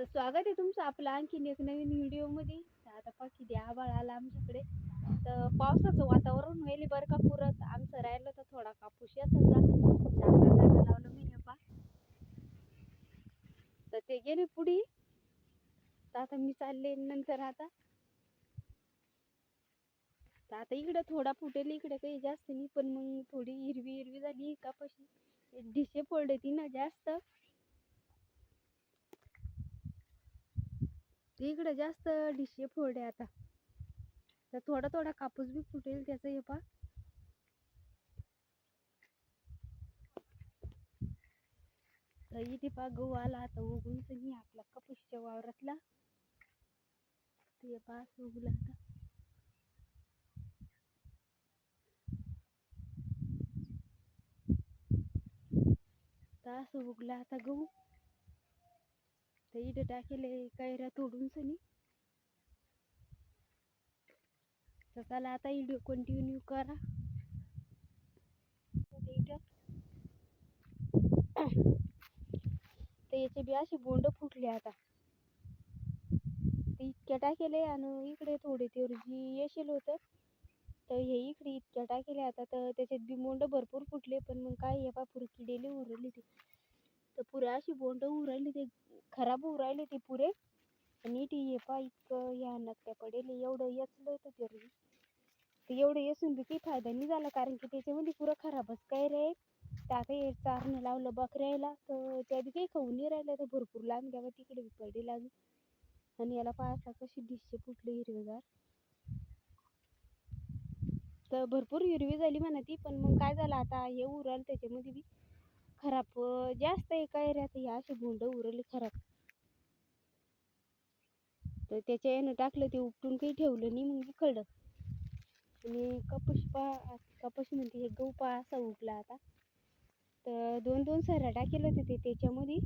तर स्वागत आहे तुमचं आपलं आणखीन एक नवीन व्हिडिओमध्ये तर आता पहा किती आभाळ आला आमच्याकडे. तर पावसाचं वातावरण व्हायले बरं का पुरत आमचं राहिलं तर थोडा कापूस येत होता लावलं मी पा तर ते गेले पुढे. तर आता मी चालले नंतर आता. तर आता इकडं थोडा फुटेल इकडे काही जास्त नाही पण मग थोडी हिरवी हिरवी झाली कापाशी. डिशे पडले ती ना जास्त. इकडे जास्त डिशे फोडे आता. तर थोडा थोडा कापूस बी फुटेल त्याचं हे पा तर इथे पा गहू आला आता उगून सगळी आपला कापूसच्या वावरातला. ते पा उगला आता. तास उगला आता गहू. तर इथे टाकेले कैऱ्या तोडून सनी. तर चला आता व्हिडिओ कंटिन्यू करा. तर इथं तर याचे बी असे बोंड फुटले आता. ते इतक्या टाकेले आणि इकडे थोडे ते जी येशील होतं तर हे इकडे इतक्या टाकेले आता. तर त्याच्यात बी बोंड भरपूर फुटले पण मग काय हे पा पुरे किडेले उरले ते. तर पुरे अशी बोंड उरली ते. खराब होऊ राहिले ते पुरे. नीट ये हे पा इतकं या नकट्या पडेल एवढं येचलं होतं ते ते एवढं येसून बी काही फायदा नाही झाला कारण की त्याच्यामध्ये पुरं खराबच काय रे? टाकाय चारणं लावलं बकऱ्याला तर त्या बी काही खाऊन नाही राहिलं तर भरपूर लांब घ्यावं तिकडे बी पडे लागली. आणि याला पाहता कशी डिशचे फुटले हिरवेगार. तर भरपूर हिरवी झाली म्हणा ती पण मग काय झालं आता? हे उराल त्याच्यामध्ये बी. खराब जास्त आहे काय रे आता ह्या असे भोंड उरले खराब. तर त्याच्या यानं टाकलं ते उपटून काही ठेवलं नाही मग इकडं आणि कपाशी पा कपाशी म्हणते हे गहू पा असा उठला आता. तर दोन दोन सऱ्या टाकेल होते ते त्याच्यामध्ये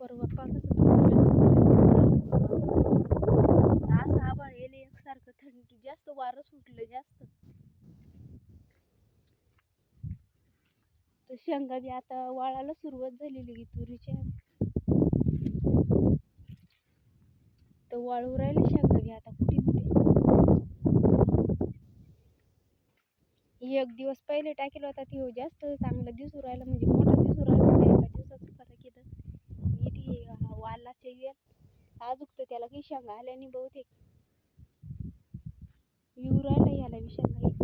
परवा पा कसं असं आभाळ येले एकसारखं थंडी जास्त वारं सुटलं जास्त तर शेंगा बी आता वाळायला सुरुवात झालेली की तुरीच्या. तर वाळू राहिले शेंगा बी आता कुठे कुठे. एक दिवस पहिले टाकेल होता ती जास्त चांगला दिसू राहिला म्हणजे मोठा दिसू राहिला एका दिवसाचा फरक येतं. इथे वालाचे येल आज उगतं त्याला काही शेंगा आल्या नाही बहुतेक. येऊ राहिला याला बी शेंगा येईल.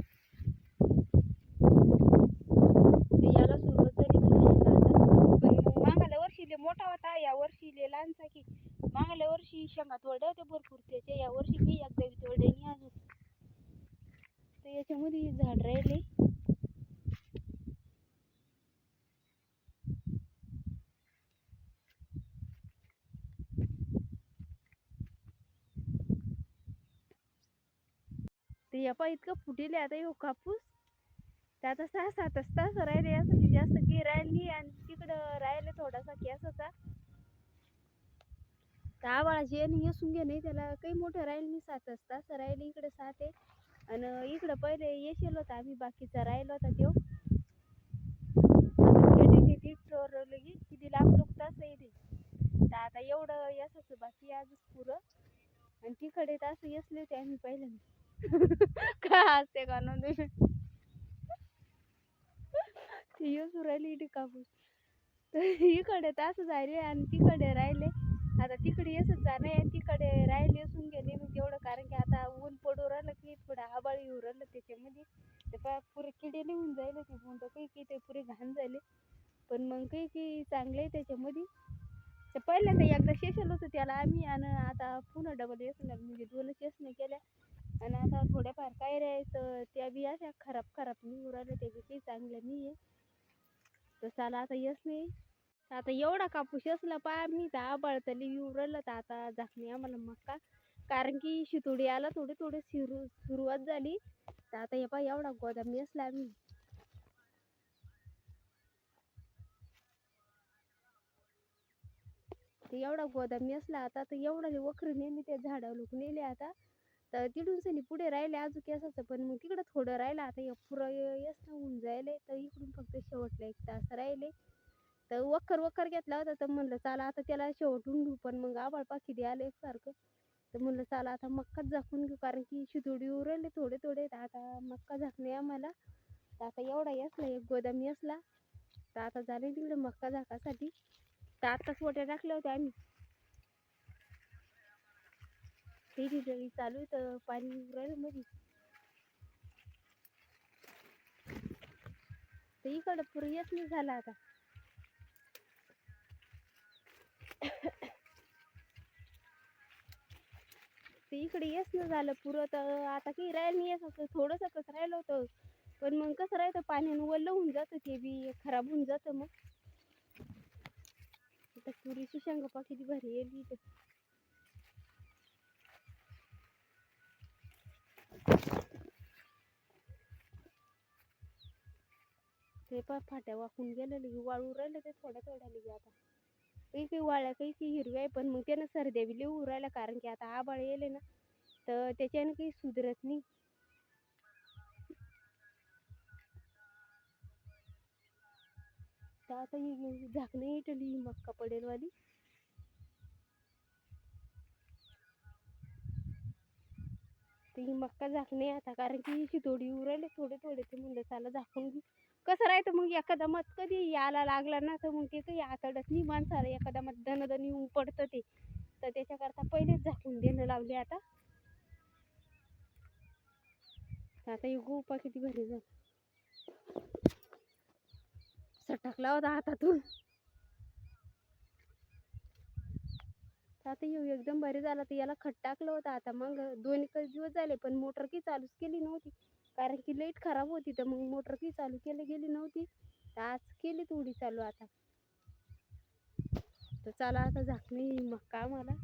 तर याला सुरुवात झाली म्हणजे शेंगा आता पण मग मागल्या वर्षी लय मोठा होता या वर्षी लय लहानचा की मागल्या वर्षी शेंगा तोडल्या होत्या भरपूर त्याच्या या वर्षी काही एकदा बी तोडले नाही अजून तर याच्यामध्ये झाड राहिले ते या पा इतकं फुटेले आता येऊ कापूस. तर आता सहा सात तास राहिले यासाठी जास्त काही राहिली आणि तिकडं राहिले थोडासा केसाचा तर आवाळाची आणि येसून घे नाही त्याला काही मोठं राहील नाही सात तास राहिले इकडे सात आहे. आणि इकडं पहिले येशील होता आम्ही बाकीचा राहिलो होता तो आता की किती लाख लोक तास येते तर आता एवढं यासाचं बाकी आजच पुरं. आणि तिकडे तास येसले होते आम्ही पहिल्यांदा. काय असते का ना ती राहिली इथे कापूस. तर इकडे तसंच झाले आणि तिकडे राहिले. आता तिकडे येसच जाणं आणि तिकडे राहिले असून गेले मग तेवढं कारण की आता ऊन पडू राहिलं की थोडं आबाळ येऊ राहिलं त्याच्यामध्ये. ते पा पुरे किडे निघून जायला ते म्हणतो काही की ते पुरे घाण झाले. पण मग काही की चांगले आहे त्याच्यामध्ये. तर पहिल्यांदा एकदा शेषल होतं त्याला आम्ही आणि आता पुन्हा डबल येसणार म्हणजे दोनच येसनं केल्या. आणि आता थोड्याफार काय राहायचं तर त्या बी अशा खराब खराब निघू राहिल्या त्या बी काही चांगल्या नाही आहे. तर साला आता येस नाही. आता एवढा कापूस असला पा मी तर आबाळ तली राहिलं तर आता झाकणी आम्हाला मक्का. कारण की शितोडी आला थोडी थोडी सुरू सुरुवात झाली. तर आता हे पा एवढा गोदाम असला आम्ही. एवढा गोदाम असला आता तर एवढा वखरं नेली त्या झाडावर लोक नेले आता. तर तिकडून सनी पुढे राहिले अजून केसाचं पण मग तिकडं थोडं राहिलं. आता हे पुरं येस होऊन जायले तर इकडून फक्त शेवटला एक तास राहिले. तर वखर वखर घेतला होता. तर म्हणलं चाला आता त्याला शेवटून घेऊ पण मग आबाळ पाखी आले एकसारखं तर म्हणलं चाला आता मक्काच झाकून घेऊ कारण की शितोडी उरले थोडे थोडे. तर आता मक्का झाकणे आम्हाला. तर आता एवढा असला एक गोदाम असला. तर आता झाले तिकडे मक्का झाकासाठी. तर आत्ताच वट्या टाकल्या होत्या आम्ही. ते तिथं चालू आहे तर पाणी उरायलं मध्ये तर इकडं पुरं नाही झालं आता. ते इकडे येस न झालं पुरं तर आता काही राहिलं नाही असं थोडंसं कसं राहिलं होतं. पण मग कसं राहतं पाण्यानं ओलं होऊन जातं ते बी खराब होऊन जातं मग. आता पुरीची शेंगा किती भारी येईल इथं ते पा फाट्या वाकून गेलं लगे वाळू राहिलं ते थोड्या थोड्या लगे आता. काही काही वाळ्या काही काही हिरव्या आहे पण मग त्यानं सर्द्या बी लिहू राहिल्या. कारण की आता आबाळ येले ना तर त्याच्यानं काही सुधरत नाही. तर आता ही झाकणं इटली मक्का पडेल वाली ही मक्का झाकणे आता. कारण की ही थोडी उरायले थोडे थोडे ते म्हणलं चला झाकून घेऊ. कसं राहतं मग एखादा मत कधी यायला लागला ना तर मग ते काही आतडत नाही माणसाला. एखादा मत दणदण येऊन पडतं ते. तर त्याच्याकरता पहिलेच झाकून देणं लावले आता. आता ही गोपा किती भारी जा सटकला होता हातातून. तू आता येऊ एकदम भारी झाला. तर याला खट टाकलं होतं आता. मग दोन एक दिवस झाले पण मोटर की चालूच केली नव्हती. कारण की लाइट खराब होती तर मग मोटर की चालू केली गेली नव्हती. तर आज केली थोडी चालू आता. तर चला आता झाकणी मग का मला